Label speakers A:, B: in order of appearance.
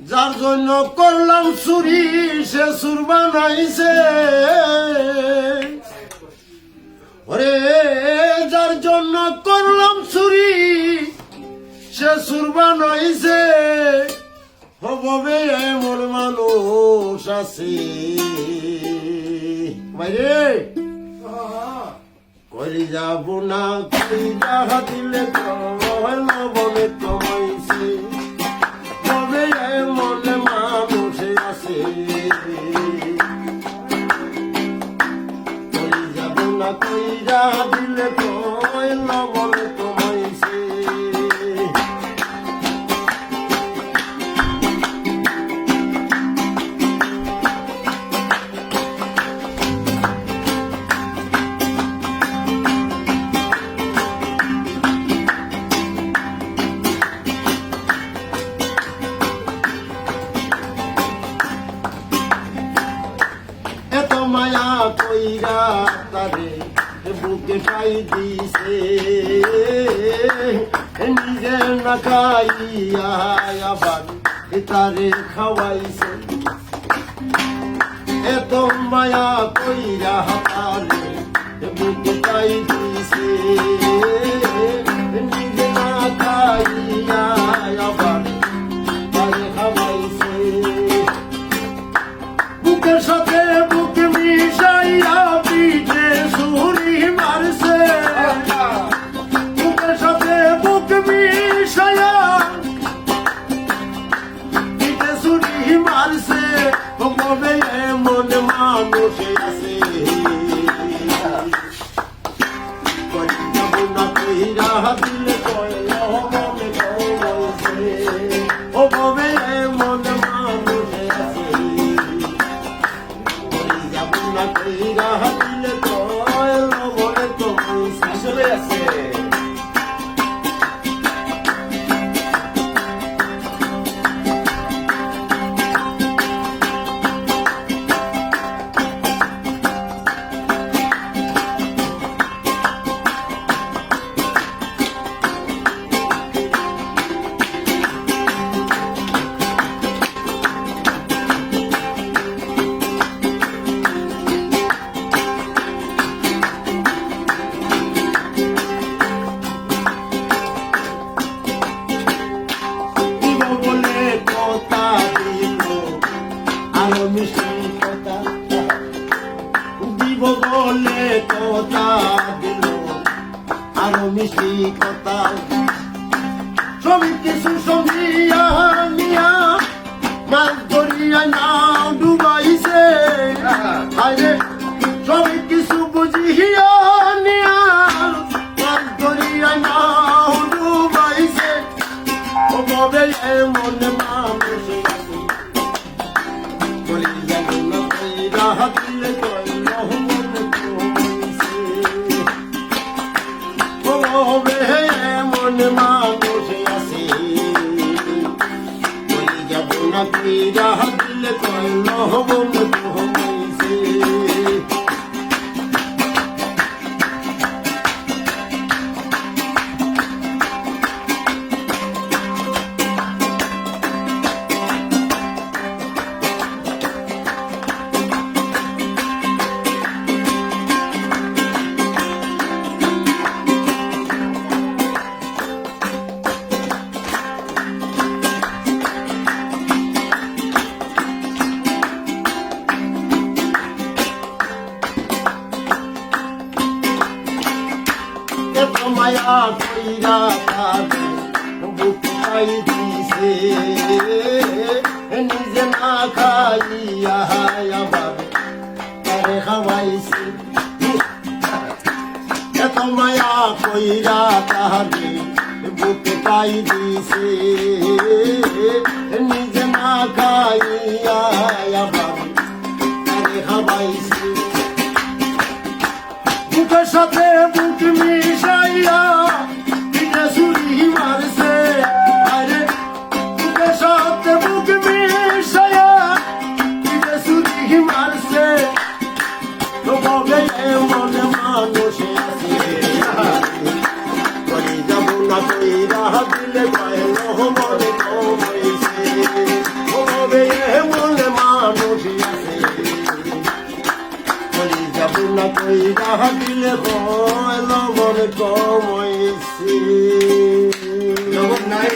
A: যার জন্য করলাম চুরি, সে সুর বানাইছে। ওরে, যার জন্য করলাম চুরি, সে সুর বানাইছে। হবে এমন মানুষ আছে। বাইরে করি যাব না করি যাহা দিলে লবণে কমাইছে তবে মনে মানুষে আছে। কই যাব না কই যাহা দিলে কইরা তারে বুকে পাই দিছে। নিজে না খাইয়া আবার তারে খাওয়াইছে। এত মায়া কইরা তারে বুকে পাই দিছে। কবে এমন মানুষ আছে দিব বলে কথা দিল আরও মিষ্টি কথা সবই কিছু সঙ্গিয়া নিয়া মাছ ধরিয়া নাও দিলে কইলা মায়া কইরা তারে বুক পাই দিছে। নিজে না খাইয়া আবার তারে খাওয়াইছে। এত মায়া কইরা তারে বুক পাই দিছে। নিজে না খাইয়া আবার তারে খাওয়াইছে। মুখের সাথে মুখ মিশাইয়া পিঠে সুরি মারছে। আরে মুখের সাথে মুখ মিশাইয়া পিঠে সুরি মারছে। তো বলে মনে মানুষে আছে। করি যাব না কইরা দিলে পায়ে নহবা কয় লবণ কম হইছে
B: জগৎ নাই